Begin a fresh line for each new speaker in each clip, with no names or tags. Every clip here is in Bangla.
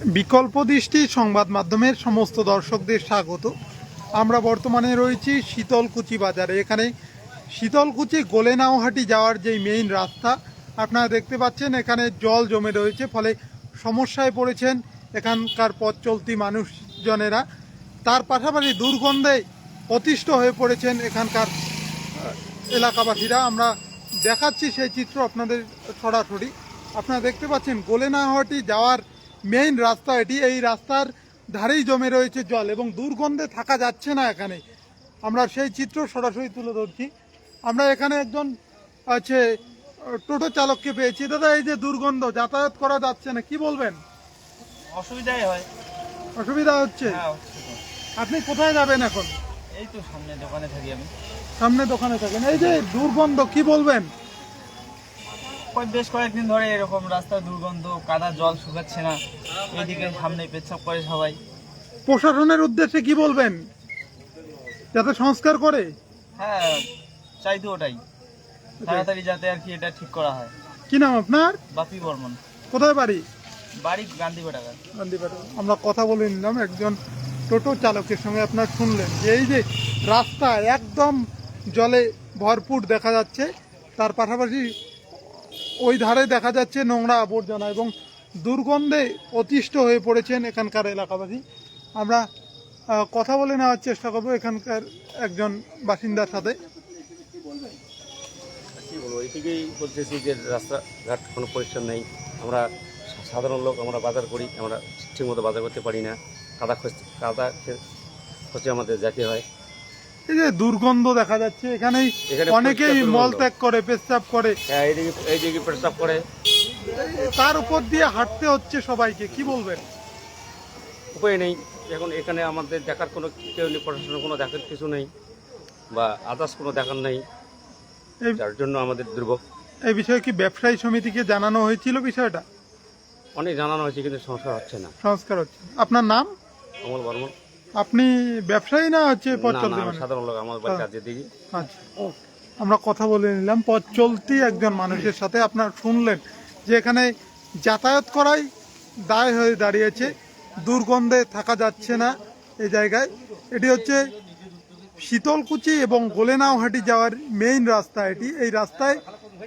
বিকল্প দৃষ্টি সংবাদ মাধ্যমের সমস্ত দর্শকদের স্বাগত। আমরা বর্তমানে রয়েছি শীতলকুচি বাজারে। এখানে শীতলকুচি গোলেনাওহাটি যাওয়ার যেই মেইন রাস্তা, আপনারা দেখতে পাচ্ছেন এখানে জল জমে রয়েছে, ফলে সমস্যায় পড়েছেন এখানকার পথ চলতি মানুষজনেরা। তার পাশাপাশি দুর্গন্ধে অতিষ্ঠ হয়ে পড়েছেন এখানকার এলাকাবাসীরা। আমরা দেখাচ্ছি সেই চিত্র আপনাদের সরাসরি। আপনারা দেখতে পাচ্ছেন গোলেনাহাটি যাওয়ার মেইন রাস্তা এটি। এই রাস্তার ধারেই জমে রয়েছে জল এবং দুর্গন্ধে থাকা যাচ্ছে না এখানে। আমরা সেই চিত্র সরাসরি তুলে ধরছি। আমরা এখানে একজন আছে টোটো চালককে পেয়েছি। দাদা এই যে দুর্গন্ধ যাতায়াত করা যাচ্ছে না কি বলবেন?
অসুবিধাই হয়।
অসুবিধা হচ্ছে?
হ্যাঁ
আপনি কোথায় যাবেন এখন?
এই তো সামনে দোকানে থাকি আমি।
সামনে দোকানে থাকেন। এই যে দুর্গন্ধ কি বলবেন?
বেশ কয়েকদিন ধরে এরকম রাস্তায় দুর্গন্ধ কাদা জল শুকাচ্ছে না। এদিকে সামনে পেচ্ছাপ করে সবাই।
প্রশাসনের উদ্দেশ্যে কি বলবেন? যাতে সংস্কার করে?
হ্যাঁ চাই তো ওটাই। তাড়াতাড়ি যাতে আর কি এটা ঠিক করা হয়।
কি নাম আপনার?
বাপি বর্মন।
কোথায় বাড়ি?
বাড়ি গান্ধী বেটাকার
গান্ধীপাড়া। আমরা কথা বলে নিলাম একজন টোটো চালকের সঙ্গে আপনার শুনলেন যে এই যে রাস্তা একদম জলে ভরপুর দেখা যাচ্ছে তার পাশাপাশি ওই ধারে দেখা যাচ্ছে নোংরা আবর্জনা এবং দুর্গন্ধে অতিষ্ঠ হয়ে পড়েছেন এখানকার এলাকাবাসী। আমরা কথা বলে নেওয়ার চেষ্টা করব এখানকার একজন বাসিন্দার সাথে।
বলতেছি যে রাস্তাঘাট কোনো পরিষ্কার নেই। আমরা সাধারণ লোক আমরা বাজার করি, আমরা ঠিকমতো বাজার করতে পারি না। কাদা খোঁজ কাদা খোঁজে আমাদের যেতে হয়।
এই যে দুর্গন্ধ দেখা যাচ্ছে এখানেই
এখানে
অনেকেই মল ত্যাগ করে পেশাব করে।
হ্যাঁ এইদিকে প্রস্তাব করে।
তার উপর দিয়ে হাঁটতে হচ্ছে সবাইকে কি বলবেন?
উপায় নেই। এখন এখানে আমাদের দেখার কোনো কেউ নেই প্রশাসনের কোনো দেখার কিছু নেই বা আদার্স কোনো দেখার নেই। যার জন্য আমাদের দুর্ভোগ।
এই বিষয়ে কি ব্যবসায়ী সমিতিকে জানানো হয়েছিল বিষয়টা?
অনেক জানানো হয়েছে কিন্তু সংসার হচ্ছে না।
সংস্কার হচ্ছে আপনার নাম?
অমল বর্মন।
আপনি ব্যবসায়ী না হচ্ছে পথ চলতি মানুষ?
সাধারণ লোক আমার বাড়ি
হ্যাঁ।
কাজে
আচ্ছা আমরা কথা বলে নিলাম পথ চলতি একজন মানুষের সাথে আপনার শুনলেন যে এখানে যাতায়াত করাই দায় হয়ে দাঁড়িয়েছে দুর্গন্ধে থাকা যাচ্ছে না এই জায়গায়। এটি হচ্ছে শীতলকুচি এবং গোলেনাওহাটি যাওয়ার মেইন রাস্তা এটি। এই রাস্তায়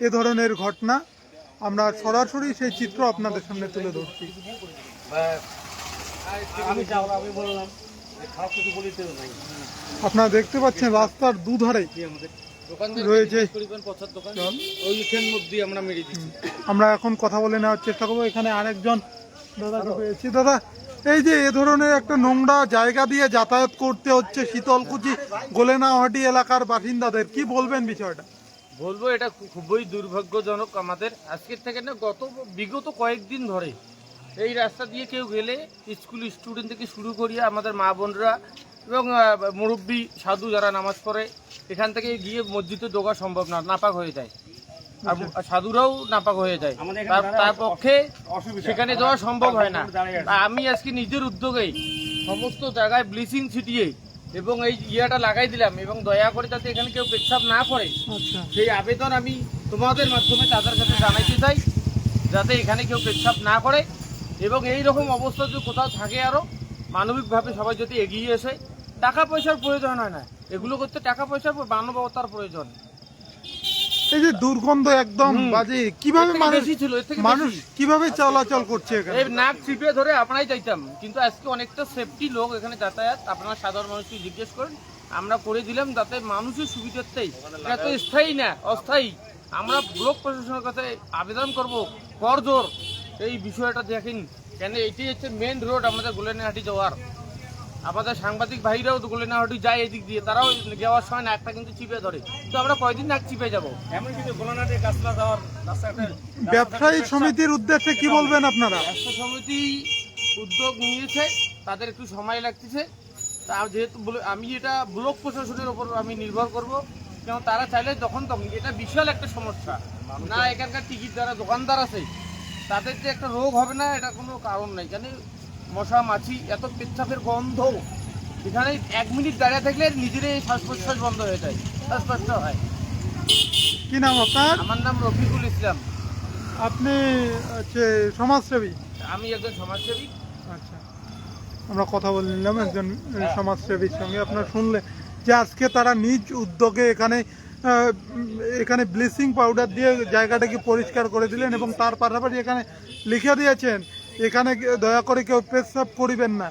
এ ধরনের ঘটনা আমরা সরাসরি সেই চিত্র আপনাদের সামনে তুলে ধরছি। আপনারা দেখতে পাচ্ছেন রাস্তার দুধারে রয়েছে।
মধ্যে আমরা মেরে
আমরা এখন কথা বলে নেওয়ার চেষ্টা করব। এখানে আরেকজন দাদাকে পেয়েছি দাদা এই যে এ ধরনের একটা নোংরা জায়গা দিয়ে যাতায়াত করতে হচ্ছে শীতলকুচি গোলেনাহাটি এলাকার বাসিন্দাদের কি বলবেন বিষয়টা?
বলব এটা খুবই দুর্ভাগ্যজনক আমাদের। আজকের থেকে না গত বিগত কয়েকদিন ধরে এই রাস্তা দিয়ে কেউ গেলে স্কুল স্টুডেন্ট থেকে শুরু করিয়ে আমাদের মা বোনরা এবং মুরব্বী সাধু যারা নামাজ পড়ে এখান থেকে গিয়ে মসজিদে ঢোকা সম্ভব না নাপাক হয়ে যায়। আর আর সাধুরাও নাপাক হয়ে যায়। তার পক্ষে সেখানে যাওয়া সম্ভব হয় না। আমি আজকে নিজের উদ্যোগেই সমস্ত জায়গায় ব্লিচিং ছিটিয়ে এবং এই ইয়েটা লাগাই দিলাম এবং দয়া করে যাতে এখানে কেউ পেচ্ছাপ না করে
আচ্ছা।
সেই আবেদন আমি তোমাদের মাধ্যমে তাদের কাছে জানাইতে চাই যাতে এখানে কেউ পেচ্ছাপ না করে। এবং এই রকম অবস্থা যদি কোথাও থাকে আরও মানবিকভাবে সবাই যদি এগিয়ে এসে টাকা পয়সার প্রয়োজন হয় না এগুলো করতে টাকা পয়সার মানবতার প্রয়োজন।
এই যে দুর্গন্ধ একদম। বাজে কীভাবে মানুষ
ছিল,
মানুষ কীভাবে চলাচল করছে এখানে?
এই নাক চিপে ধরে আপনারাই চাইতাম কিন্তু আজকে অনেকটা সেফটি লোক এখানে যাতায়াত আপনারা সাধারণ মানুষকে জিজ্ঞেস করেন আমরা করে দিলাম যাতে মানুষের সুবিধার্থেই। এটা তো স্থায়ী না অস্থায়ী। আমরা ব্লক প্রশাসনের কাছে আবেদন করব করজোর। এই বিষয়টা দেখেন কেন এটি হচ্ছে মেন রোড আমাদের গোলেনাহাটি যাওয়ার। আমাদের সাংবাদিক ভাইরাও তো গোলেনাহাটি যায় এদিক দিয়ে তারাও যাওয়ার সময় নাকটা কিন্তু চিপে ধরে। তো আমরা কয়দিন নাক চিপে যাব?
এমন কিন্তু গোলানাটে গাছলা যাওয়ার
ব্যবসায়ী সমিতির উদ্দেশ্যে কি বলবেন আপনারা?
ব্যবসা সমিতি উদ্যোগ নিয়েছে তাদের একটু সময় লাগতেছে। তা যেহেতু বলে- আমি এটা ব্লক প্রশাসনের ওপর আমি নির্ভর করব। কারণ তারা চাইলে তখন তখন এটা বিশাল একটা সমস্যা। না এখানকার টিকিট যারা দোকানদার আছে তাদের যে একটা রোগ হবে না এটা কোনো কারণ নেই। কেন মশা মাছি এত পেচ্ছাপের গন্ধ। এখানে এক মিনিট দাঁড়িয়ে থাকলে নিজেরই শ্বাস প্রশ্বাস বন্ধ হয়ে যায়। শ্বাসকষ্ট হয়।
কি নাম আপনার?
আমার নাম রফিকুল ইসলাম।
আপনি হচ্ছে সমাজসেবী?
আমি একজন সমাজসেবী।
আচ্ছা। আমরা কথা বলে নিলাম একজন সমাজসেবীর সঙ্গে। আপনারা শুনলে যে আজকে তারা নিজ উদ্যোগে এখানে এখানে ব্লিচিং পাউডার দিয়ে জায়গাটাকে পরিষ্কার করে দিলেন এবং তার পাশাপাশি এখানে লিখে দিয়েছেন, এখানে দয়া করে কেউ পেশাব করিবেন না।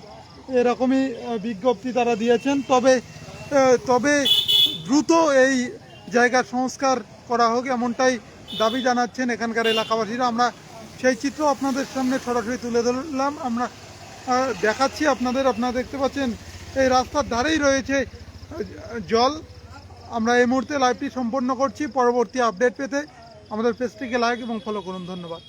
এরকমই বিজ্ঞপ্তি তারা দিয়েছেন। তবে তবে দ্রুত এই জায়গার সংস্কার করা হোক এমনটাই দাবি জানাচ্ছেন এখানকার এলাকাবাসীরা। আমরা সেই চিত্র আপনাদের সামনে সরাসরি তুলে ধরলাম। আমরা দেখাচ্ছি আপনাদের। আপনারা দেখতে পাচ্ছেন, এই রাস্তার ধারেই রয়েছে জল। আমরা এই মুহূর্তে লাইভটি সম্পন্ন করছি। পরবর্তী আপডেট পেতে আমাদের পেজটিকে লাইক এবং ফলো করুন। ধন্যবাদ।